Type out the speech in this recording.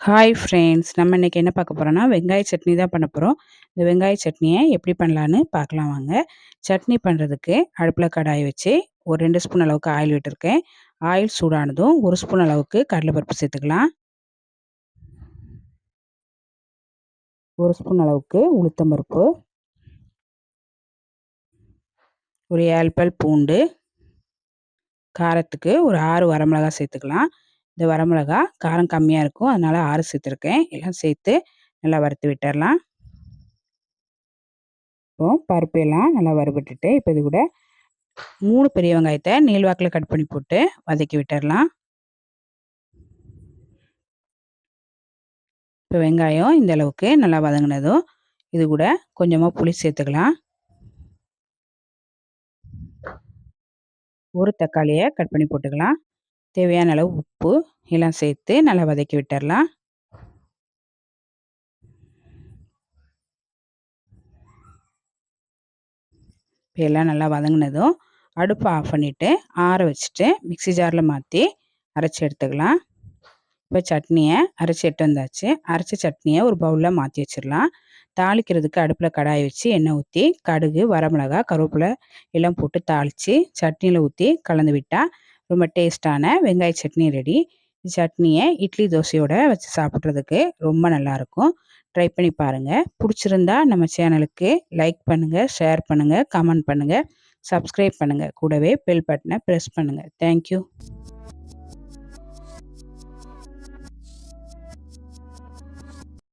Hi friends நம்ம இன்றைக்கி என்ன பார்க்க போகிறோன்னா வெங்காய சட்னி தான் பண்ண போகிறோம் இந்த வெங்காய சட்னியை எப்படி பண்ணலான்னு பார்க்கலாம் வாங்க. சட்னி பண்ணுறதுக்கு அடுப்பில் கடாய் வச்சு ஒரு ரெண்டு ஸ்பூன் அளவுக்கு ஆயில் விட்டுருக்கேன். ஆயில் சூடானதும் ஒரு ஸ்பூன் அளவுக்கு கடலைப்பருப்பு சேர்த்துக்கலாம். ஒரு ஸ்பூன் அளவுக்கு உளுத்தம்பருப்பு ஒரு ஏழு பல் பூண்டு. காரத்துக்கு ஒரு ஆறு வரமிளகாய் சேர்த்துக்கலாம். இந்த வரமிளகா காரம் கம்மியாக இருக்கும். அதனால் ஆறு சேர்த்துருக்கேன். எல்லாம் சேர்த்து நல்லா வறுத்து விட்டுடலாம் இப்போ பருப்பு எல்லாம் நல்லா வறுபட்டுட்டு இப்போ இது கூட மூணு பெரிய வெங்காயத்தை நீள்வாக்கில் கட் பண்ணி போட்டு வதக்கி விட்டுடலாம் இப்போ வெங்காயம் இந்த அளவுக்கு நல்லா வதங்கினதும் இது கூட கொஞ்சமாக புளி சேர்த்துக்கலாம். ஒரு தக்காளியை கட் பண்ணி போட்டுக்கலாம். தேவையான அளவு உப்பு எல்லாம் சேர்த்து நல்லா வதக்கி விட்டுடலாம் இப்போ எல்லாம் நல்லா வதங்கினதும் அடுப்பை ஆஃப் பண்ணிவிட்டு ஆற வச்சுட்டு மிக்சி ஜாரில் மாற்றி அரைச்சி எடுத்துக்கலாம். இப்போ சட்னியை அரைச்சி எட்டு வந்தாச்சு. அரைச்ச சட்னியை ஒரு பவுலில் மாற்றி வச்சிடலாம். தாளிக்கிறதுக்கு அடுப்பில் கடாயை வச்சு எண்ணெய் ஊற்றி கடுகு வரமிளகா கருவேப்பிலை எல்லாம் போட்டு தாளித்து சட்னியில் ஊற்றி கலந்து விட்டால் ரொம்ப டேஸ்ட்டான வெங்காய சட்னி ரெடி. சட்னியை இட்லி தோசையோட வச்சு சாப்பிட்றதுக்கு ரொம்ப நல்லாயிருக்கும் ட்ரை பண்ணி பாருங்கள் பிடிச்சிருந்தா நம்ம சேனலுக்கு லைக் பண்ணுங்கள் ஷேர் பண்ணுங்கள் கமெண்ட் பண்ணுங்கள் சப்ஸ்கிரைப் பண்ணுங்கள் கூடவே பெல் பட்டனை ப்ரெஸ் பண்ணுங்கள் தேங்க்யூ